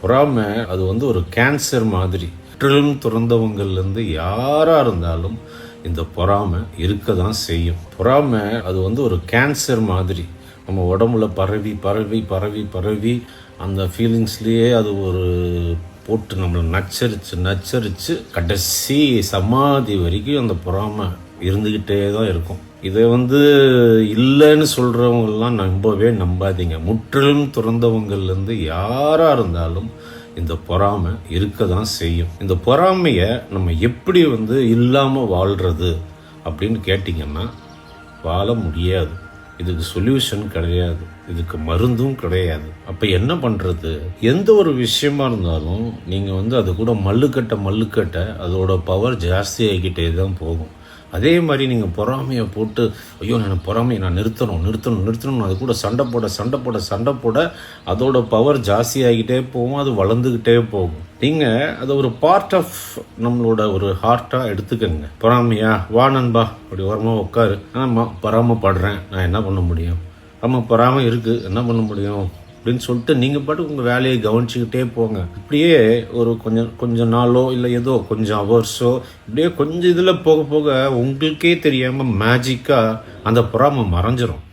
பொறாமை அது வந்து ஒரு கேன்சர் மாதிரி. முற்றிலும் துறந்தவங்கள்லேருந்து யாராக இருந்தாலும் இந்த பொறாமை இருக்க தான் செய்யும். பொறாமை அது வந்து ஒரு கேன்சர் மாதிரி. நம்ம உடம்புல பரவி பரவி பரவி பரவி அந்த ஃபீலிங்ஸ்லேயே அது ஒரு போட்டு நம்மளை நச்சரித்து நச்சரித்து கடைசி சமாதி வரைக்கும் அந்த பொறாமை இருந்துக்கிட்டே தான் இருக்கும். இதை வந்து இல்லைன்னு சொல்கிறவங்கெல்லாம் நம்பவே நம்பாதீங்க. முற்றிலும் துறந்தவங்கள்லேருந்து யாராக இருந்தாலும் இந்த பொறாமை இருக்க தான் செய்யும். இந்த பொறாமையை நம்ம எப்படி வந்து இல்லாமல் வாழ்கிறது அப்படின்னு கேட்டிங்கன்னா வாழ முடியாது. இதுக்கு சொல்யூஷன் கிடையாது. இதுக்கு மருந்தும் கிடையாது. அப்போ என்ன பண்ணுறது எந்த ஒரு விஷயமா இருந்தாலும் நீங்கள் வந்து அது கூட மல்லுக்கட்ட மல்லுக்கட்ட அதோட பவர் ஜாஸ்தி ஆகிக்கிட்டே தான் போகும். அதே மாதிரி நீங்கள் பொறாமையை போட்டு ஐயோ நான் பொறாமையை நான் நிறுத்தணும் நிறுத்தணும் நிறுத்தணும் அது கூட சண்டை போட சண்டை போட சண்டை போட அதோட பவர் ஜாஸ்தி போகும் அது வளர்ந்துக்கிட்டே போகும். நீங்கள் அதை ஒரு பார்ட் ஆஃப் நம்மளோட ஒரு ஹார்ட்டாக எடுத்துக்கோங்க. பொறாமையா? வா நண்பா. அப்படி ஓரமாக உட்காரு. ஆமாம் பொறாமப்படுறேன். நான் என்ன பண்ண முடியும்? ஆமாம் பொறாமை இருக்குது என்ன பண்ண முடியும்? அப்படின்னு சொல்லிட்டு நீங்கள் பாட்டு உங்கள் வேலையை கவனிச்சுக்கிட்டே போங்க. இப்படியே ஒரு கொஞ்சம் கொஞ்சம் நாளோ இல்லை ஏதோ கொஞ்சம் ஹவர்ஸோ இப்படியே கொஞ்சம் இதில் போக போக உங்களுக்கே தெரியாமல் மேஜிக்காக அந்த பொறாமை மறைஞ்சிரும்.